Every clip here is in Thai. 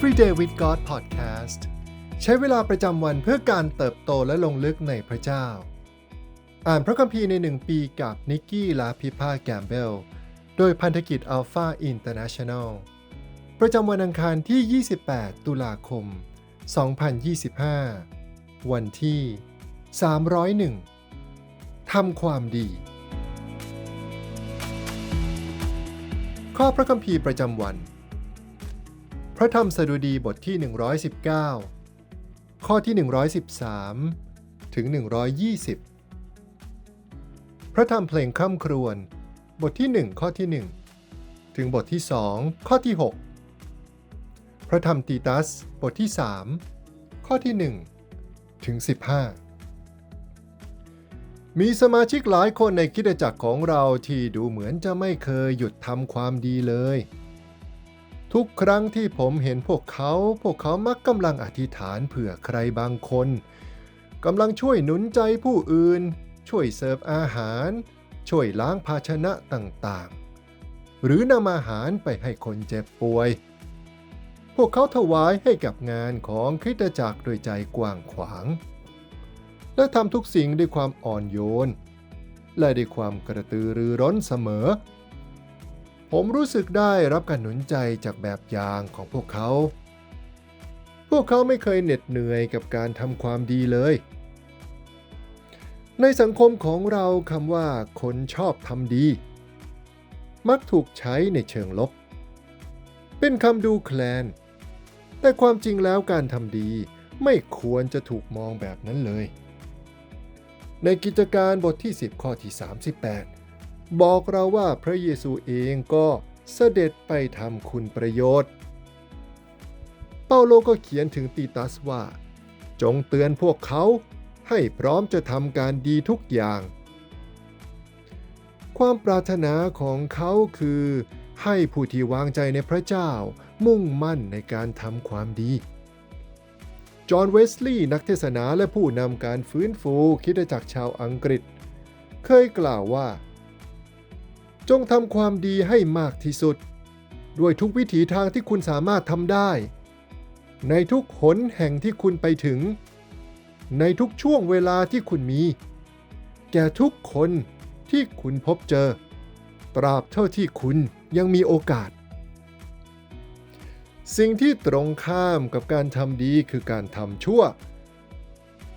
Everyday with God Podcast ใช้เวลาประจำวันเพื่อการเติบโตและลงลึกในพระเจ้า อ่านพระคัมภีร์ในหนึ่งปีกับนิกกี้ลาพิพาแกมเบล โดยพันธกิจ Alpha International ประจำวันอังคารที่ 28 ตุลาคม 2025 วันที่ 301 ทำความดี ข้อพระคัมภีร์ประจำวัน พระธรรมสดุดีบทที่ 119 ข้อที่ 113 ถึง 120 พระธรรมเพลงข้ามครวน บทที่ 1 ข้อที่ 1 ถึงบทที่ 2 ข้อที่ 6 พระธรรมตีตัส บทที่ 3 ข้อที่ 1 ถึง 15 มีสมาชิกหลายคนในคิดจักรของเราที่ดูเหมือนจะไม่เคยหยุดทำความดีเลย ทุกครั้งที่ผมเห็นพวกเขา พวกเขามักกำลังอธิษฐานเผื่อใครบางคนกำลังช่วยหนุนใจผู้อื่น ช่วยเสิร์ฟอาหาร ช่วยล้างภาชนะต่างๆ หรือนำอาหารไปให้คนเจ็บป่วย พวกเขาถวายให้กับงานของคริสตจักรโดยใจกว้างขวาง และทำทุกสิ่งด้วยความอ่อนโยน และด้วยความกระตือรือร้นเสมอ ผมรู้สึกได้รับการหนุนใจจากแบบอย่างของพวกเขา พวกเขาไม่เคยเหน็ดเหนื่อยกับการทำความดีเลย ในสังคมของเราคำว่าคนชอบทำดี มักถูกใช้ในเชิงลบ เป็นคำดูแคลน แต่ความจริงแล้วการทำดีไม่ควรจะถูกมองแบบนั้นเลย ในกิจการบทที่ 10 ข้อที่ 38 บอกเราว่าพระเยซูเองก็เสด็จไปทำคุณประโยชน์ เปาโลก็เขียนถึงตีตัสว่า จงเตือนพวกเขาให้พร้อมจะทำการดีทุกอย่าง ความปรารถนาของเขาคือ ให้ผู้ที่วางใจในพระเจ้ามุ่งมั่นในการทำความดี จอห์นเวสลีย์นักเทศนาและผู้นำการฟื้นฟูคิดจักรชาวอังกฤษ เคยกล่าวว่า จงทำความดีให้มากที่สุด ด้วยทุกวิถีทางที่คุณสามารถทำได้ ในทุกหนแห่งที่คุณไปถึง ในทุกช่วงเวลาที่คุณมี แก่ทุกคนที่คุณพบเจอ ตราบเท่าที่คุณยังมีโอกาส สิ่งที่ตรงข้ามกับการทำดีคือการทำชั่ว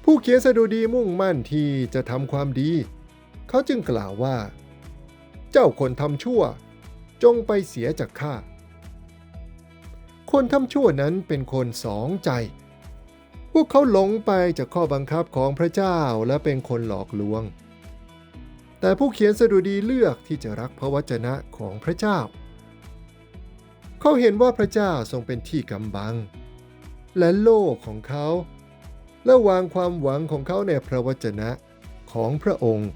ผู้เขียนสดุดีมุ่งมั่นที่จะทำความดี เขาจึงกล่าวว่า จ้าคนทำชั่ว จงไปเสียจากข้า คนทำชั่วนั้นเป็นคนสองใจ พวกเขาหลงไปจากข้อบังคับของพระเจ้าและเป็นคนหลอกลวง แต่ผู้เขียนสดุดีเลือกที่จะรักพระวจนะของพระเจ้า เขาเห็นว่าพระเจ้าทรงเป็นที่กำบัง และโลกของเขา และวางความหวังของเขาในพระวจนะของพระองค์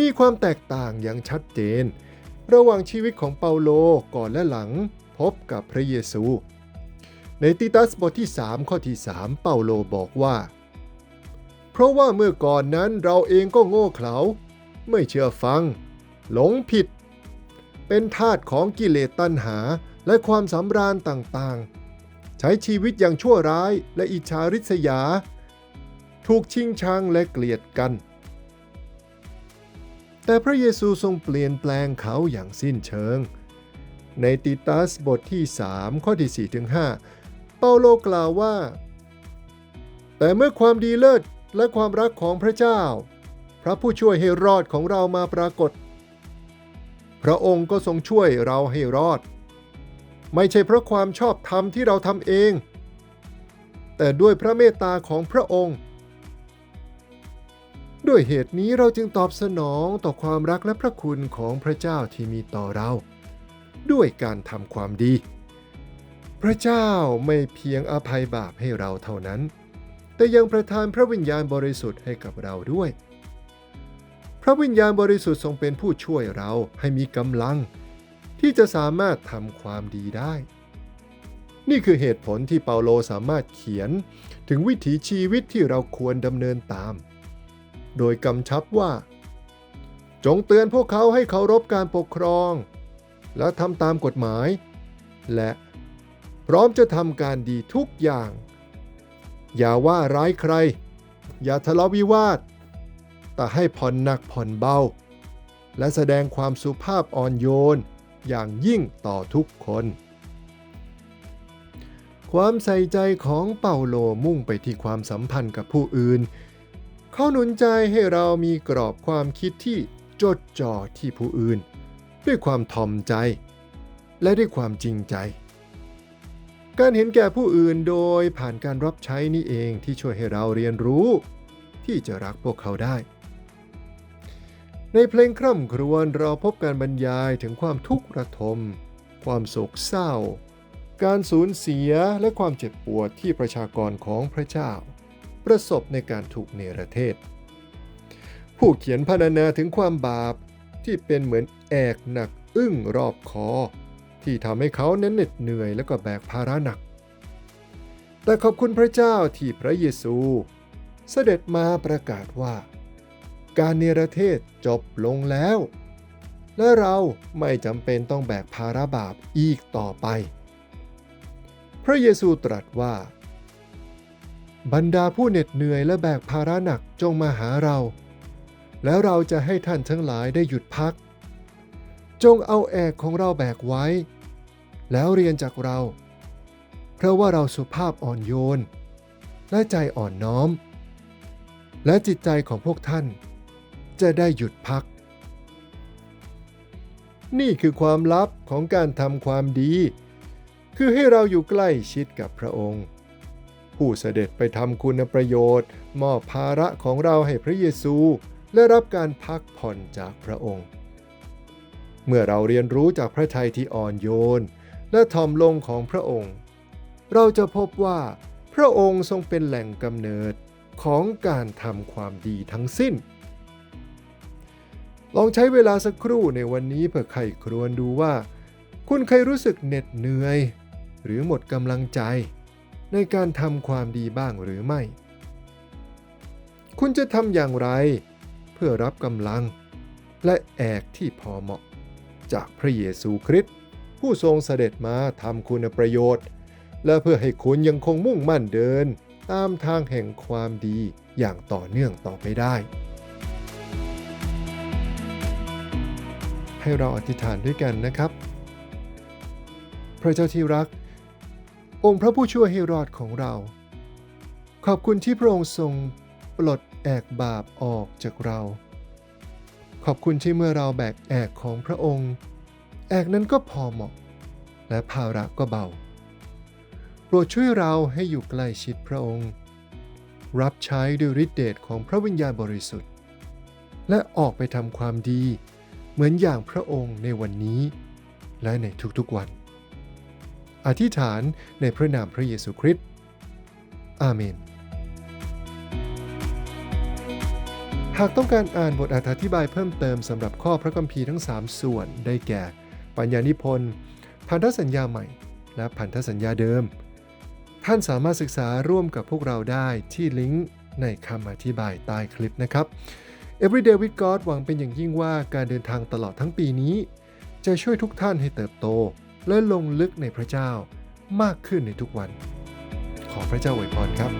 มีความแตกต่างอย่างชัดเจน ระหว่างชีวิตของเปาโลก่อนและหลังพบกับพระเยซู ในติตัสบทที่ 3 ข้อที่ 3 เปาโลบอกว่า เพราะว่าเมื่อก่อนนั้นเราเองก็โง่เขลา ไม่เชื่อฟัง หลงผิด เป็นทาสของกิเลสตัณหาและความสำราญต่างๆ ใช้ชีวิตอย่างชั่วร้ายและอิจฉาริษยา ถูกชิงชังและเกลียดกัน แต่พระเยซูทรงเปลี่ยนแปลงเขาอย่างสิ้นเชิง ในติตัสบทที่ 3 ข้อที่ 4 ถึง 5 เปาโลกล่าวว่า แต่เมื่อความดีเลิศและความรักของพระเจ้า พระผู้ช่วยให้รอดของเรามาปรากฏ พระองค์ก็ทรงช่วยเราให้รอด ไม่ใช่เพราะความชอบธรรมที่เราทำเอง แต่ด้วยพระเมตตาของพระองค์ ด้วยเหตุนี้เราจึงตอบสนองต่อความรักและพระคุณของพระเจ้าที่มีต่อเรา ด้วยการทำความดี พระเจ้าไม่เพียงอภัยบาปให้เราเท่านั้น แต่ยังประทานพระวิญญาณบริสุทธิ์ให้กับเราด้วย พระวิญญาณบริสุทธิ์ทรงเป็นผู้ช่วยเราให้มีกำลัง ที่จะสามารถทำความดีได้ นี่คือเหตุผลที่เปาโลสามารถเขียน ถึงวิถีชีวิตที่เราควรดำเนินตาม โดยกำชับว่า จงเตือนพวกเขาให้เคารพการปกครอง และทำตามกฎหมาย และพร้อมจะทำการดีทุกอย่าง อย่าว่าร้ายใคร อย่าทะเลาะวิวาท แต่ให้ผ่อนหนักผ่อนเบา และแสดงความสุภาพอ่อนโยนอย่างยิ่งต่อทุกคน ความใส่ใจของเปาโลมุ่งไปที่ความสัมพันธ์กับผู้อื่น เขาหนุนใจให้เรามีกรอบความคิดที่จดจ่อที่ผู้อื่น ด้วยความทอมใจ และด้วยความจริงใจ การเห็นแก่ผู้อื่นโดยผ่านการรับใช้นี่เองที่ช่วยให้เราเรียนรู้ ที่จะรักพวกเขาได้ ในเพลงคร่ำครวญเราพบการบรรยายถึงความทุกข์ระทม ความโศกเศร้า การสูญเสียและความเจ็บปวดที่ประชากรของพระเจ้า ประสบในการถูกเนรเทศ ผู้เขียนพรรณนาถึงความบาปที่เป็นเหมือนแอกหนักอึ้งรอบคอ ที่ทำให้เขานั้นเหน็ดเหนื่อยและก็แบกภาระหนัก แต่ขอบคุณพระเจ้าที่พระเยซู เสด็จมาประกาศว่า การเนรเทศจบลงแล้ว และเราไม่จำเป็นต้องแบกภาระบาปอีกต่อไป พระเยซูตรัสว่า บรรดาผู้เหน็ดเหนื่อยและแบกภาระหนักจงมาหาเรา แล้วเราจะให้ท่านทั้งหลายได้หยุดพัก จงเอาแอกของเราแบกไว้ แล้วเรียนจากเรา เพราะว่าเราสุภาพอ่อนโยน และใจอ่อนน้อม และจิตใจของพวกท่าน จะได้หยุดพัก นี่คือความลับของการทำความดี คือให้เราอยู่ใกล้ชิดกับพระองค์ ผู้เสด็จไปทำคุณประโยชน์ มอบภาระของเราให้พระเยซู และรับการพักผ่อนจากพระองค์ เมื่อเราเรียนรู้จากพระทัยที่อ่อนโยน และทอมลงของพระองค์ เราจะพบว่าพระองค์ทรงเป็นแหล่งกำเนิดของการทำความดีทั้งสิ้น ลองใช้เวลาสักครู่ในวันนี้เพื่อไขครวญดูว่า คุณเคยรู้สึกเหน็ดเหนื่อย หรือหมดกำลังใจ ในการทำความดีบ้างหรือไม่ คุณจะทำอย่างไร เพื่อรับกำลัง และแอกที่พอเหมาะ จากพระเยซูคริสต์ผู้ทรงเสด็จมาทำคุณประโยชน์ และเพื่อให้คุณยังคงมุ่งมั่นเดิน ตามทางแห่งความดีอย่างต่อเนื่องต่อไปได้ ให้เราอธิษฐานด้วยกันนะครับ พระเจ้าที่รัก องค์พระผู้ช่วยให้รอดของเรา ขอบคุณที่พระองค์ทรงปลดแอกบาปออกจากเรา ขอบคุณที่เมื่อเราแบกแอกของพระองค์ แอกนั้นก็พอเหมาะ และภาระก็เบา โปรดช่วยเราให้อยู่ใกล้ชิดพระองค์ รับใช้ด้วยฤทธิเดชของพระวิญญาณบริสุทธิ์ และออกไปทำความดีเหมือนอย่างพระองค์ในวันนี้ และในทุกๆวัน อธิษฐานในพระนามพระเยซูคริสต์ อาเมน หากต้องการอ่านบทอธิบายเพิ่มเติมสำหรับข้อพระคัมภีร์ทั้ง 3 ส่วนได้แก่ ปัญญานิพนธ์ พันธสัญญาใหม่ และพันธสัญญาเดิม ท่านสามารถศึกษาร่วมกับพวกเราได้ที่ลิงก์ในคำอธิบายใต้คลิปนะครับ Everyday with God หวังเป็นอย่างยิ่งว่าการเดินทางตลอดทั้งปีนี้ จะช่วยทุกท่านให้เติบโต และลงลึกในพระเจ้ามากขึ้นในทุกวัน ขอพระเจ้าอวยพรครับ